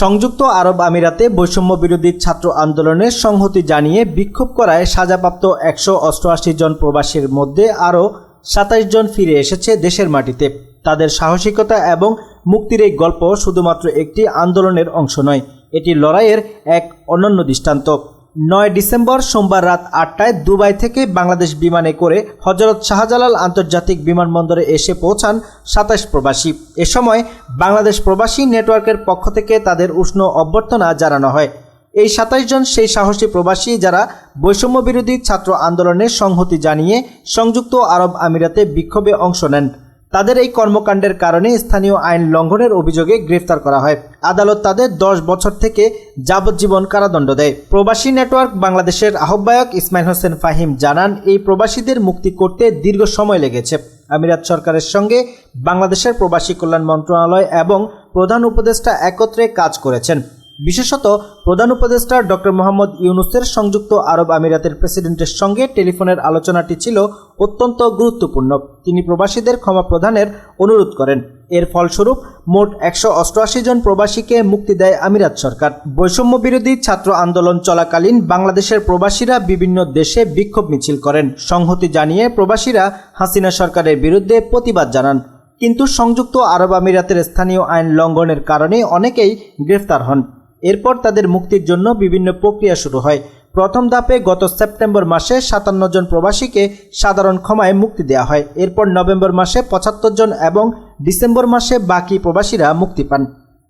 সংযুক্ত আরব আমিরাতে বৈষম্য বিরোধী ছাত্র আন্দোলনের সংহতি জানিয়ে বিক্ষোভ করায় সাজাপ্রাপ্ত একশো অষ্টআশি জন প্রবাসীর মধ্যে আরও সাতাইশ জন ফিরে এসেছে দেশের মাটিতে। তাদের সাহসিকতা এবং মুক্তির এই গল্প শুধুমাত্র একটি আন্দোলনের অংশ নয়, এটি লড়াইয়ের এক অনন্য দৃষ্টান্ত। নয় ডিসেম্বর সোমবার রাত আটটায় দুবাই থেকে বাংলাদেশ বিমানে করে হজরত শাহজালাল আন্তর্জাতিক বিমানবন্দরে এসে পৌঁছান সাতাশ প্রবাসী। এ সময় বাংলাদেশ প্রবাসী নেটওয়ার্কের পক্ষ থেকে তাদের উষ্ণ অভ্যর্থনা জানানো হয়। এই সাতাশ জন সেই সাহসী প্রবাসী যারা বৈষম্য বিরোধী ছাত্র আন্দোলনের সংহতি জানিয়ে সংযুক্ত আরব আমিরাতে বিক্ষোভে অংশ নেন। তাদের এই কর্মকাণ্ডের কারণে স্থানীয় আইন লঙ্ঘনের অভিযোগে গ্রেফতার করা হয়। আদালত তাদের দশ বছর থেকে যাবজ্জীবন কারাদণ্ড দেয়। প্রবাসী নেটওয়ার্ক বাংলাদেশের আহ্বায়ক ইসমাইল হোসেন ফাহিম জানান, এই প্রবাসীদের মুক্তি করতে দীর্ঘ সময় লেগেছে। আমিরাত সরকারের সঙ্গে বাংলাদেশের প্রবাসী কল্যাণ মন্ত্রণালয় এবং প্রধান উপদেষ্টা একত্রে কাজ করেছেন। বিশেষত প্রধান উপদেষ্টা ডক্টর মোহাম্মদ ইউনুসের সংযুক্ত আরব আমিরাতের প্রেসিডেন্টের সঙ্গে টেলিফোনের আলোচনাটি ছিল অত্যন্ত গুরুত্বপূর্ণ। তিনি প্রবাসীদের ক্ষমা প্রদানের অনুরোধ করেন। এর ফলস্বরূপ মোট একশো অষ্টআশি জন প্রবাসীকে মুক্তি দেয় আমিরাত সরকার। বৈষম্য বিরোধী ছাত্র আন্দোলন চলাকালীন বাংলাদেশের প্রবাসীরা বিভিন্ন দেশে বিক্ষোভ মিছিল করেন। সংহতি জানিয়ে প্রবাসীরা হাসিনা সরকারের বিরুদ্ধে প্রতিবাদ জানান। কিন্তু সংযুক্ত আরব আমিরাতের স্থানীয় আইন লঙ্ঘনের কারণে অনেকেই গ্রেফতার হন। এরপর তাদের মুক্তির জন্য বিভিন্ন প্রক্রিয়া শুরু হয়। প্রথম ধাপে গত সেপ্টেম্বর মাসে সাতান্ন জন প্রবাসীকে সাধারণ ক্ষমায় মুক্তি দেওয়া হয়। এরপর নভেম্বর মাসে পঁচাত্তর জন এবং ডিসেম্বর মাসে বাকি প্রবাসীরা মুক্তি পান।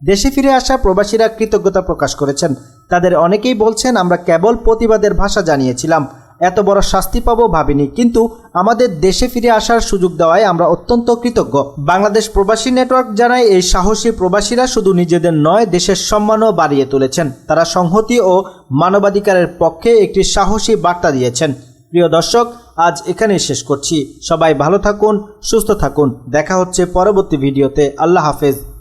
দেশে ফিরে আসা প্রবাসীরা কৃতজ্ঞতা প্রকাশ করেছেন। তাদের অনেকেই বলছেন, আমরা কেবল প্রতিবাদের ভাষা জানিয়েছিলাম। এত বড় শাস্তি পাবো ভাবিনি। কিন্তু আমাদের দেশে ফিরে আসার সুযোগ দেওয়ায় আমরা অত্যন্ত কৃতজ্ঞ। বাংলাদেশ প্রবাসী নেটওয়ার্ক জানায়, এই সাহসী প্রবাসীরা শুধু নিজেদের নয়, দেশের সম্মানও বাড়িয়ে তুলেছেন। তারা সংহতি ও মানবাধিকারের পক্ষে একটি সাহসী বার্তা দিয়েছেন। প্রিয় দর্শক, আজ এখানেই শেষ করছি। সবাই ভালো থাকুন, সুস্থ থাকুন। দেখা হচ্ছে পরবর্তী ভিডিওতে। আল্লাহ হাফেজ।